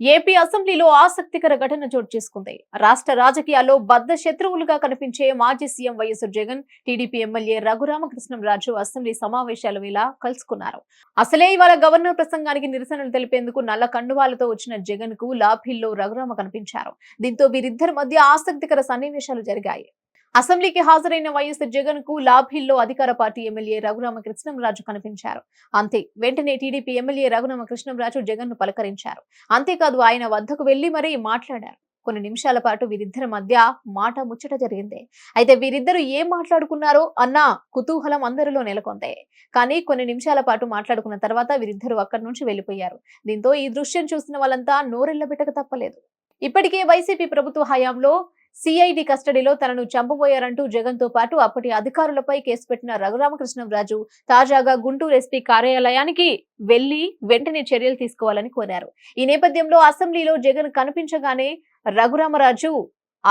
AP అసెంబ్లీలో ఆసక్తికర ఘటన చోటు చేసుకుంది. రాష్ట్ర రాజకీయాల్లో బద్ద శత్రువులుగా కనిపించే మాజీ CM YS Jagan TDP MLA Raghurama Krishnam Raju assembly సమావేశాల వేళ కలుసుకున్నారు. అసలే ఇవాళ గవర్నర్ ప్రసంగానికి నిరసనలు తెలిపేందుకు నల్ల కండువాలతో వచ్చిన జగన్కు లాభిల్లో రఘురామ కనిపించారు. దీంతో వీరిద్దరి మధ్య ఆసక్తికర సన్నివేశాలు జరిగాయి. అసెంబ్లీకి హాజరైన వైఎస్ జగన్కు లాభిల్లో అధికార పార్టీ ఎమ్మెల్యే రఘురామకృష్ణంరాజు కనిపించారు. అంతే వెంటనే టీడీపీ ఎమ్మెల్యే రఘురామకృష్ణంరాజు జగన్ను పలకరించారు. అంతేకాదు ఆయన వద్దకు వెళ్ళి మరీ మాట్లాడారు. కొన్ని నిమిషాల పాటు వీరిద్దరి మధ్య మాట ముచ్చట జరిగింది. అయితే వీరిద్దరు ఏం మాట్లాడుకున్నారో అన్న కుతూహలం అందరిలో నెలకొంది. కానీ కొన్ని నిమిషాల పాటు మాట్లాడుకున్న తర్వాత వీరిద్దరూ అక్కడి నుంచి వెళ్ళిపోయారు దీంతో ఈ దృశ్యం చూసిన వాళ్ళంతా నోరెళ్ళబెట్టక తప్పలేదు. ఇప్పటికే వైసీపీ ప్రభుత్వ హయాంలో సిఐడి కస్టడీలో తనను చంపబోయారంటూ జగన్తో పాటు అప్పటి అధికారులపై కేసు పెట్టిన రఘురామకృష్ణరాజు తాజాగా గుంటూరు ఎస్పీ కార్యాలయానికి వెళ్ళి వెంటనే చర్యలు తీసుకోవాలని కోరారు. ఈ నేపథ్యంలో అసెంబ్లీలో జగన్ కనిపించగానే రఘురామరాజు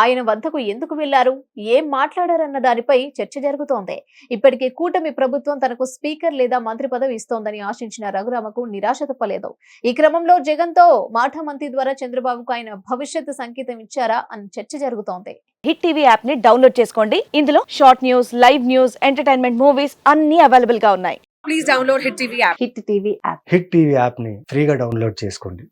ఆయన వద్దకు ఎందుకు వెళ్ళారు ఏం మాట్లాడారన్న దానిపై చర్చ జరుగుతోంది. ఇప్పటికే కూటమి ప్రభుత్వం తనకు స్పీకర్ లేదా మంత్రి పదవి ఇస్తోందని ఆశించిన రఘురామకు నిరాశ తప్పలేదు. ఈ క్రమంలో జగన్తో మాట మంత్రి ద్వారా చంద్రబాబుకు ఆయన భవిష్యత్తు సంకేతం ఇచ్చారా అని చర్చ జరుగుతోంది. హిట్ టీవీ యాప్ని డౌన్లోడ్ చేసుకోండి. ఇందులో short news live news entertainment movies అన్ని అవైలబుల్గా ఉన్నాయి. please download Hit TV app. Hit TV app. Hit TV యాప్ని ఫ్రీగా డౌన్లోడ్ చేసుకోండి.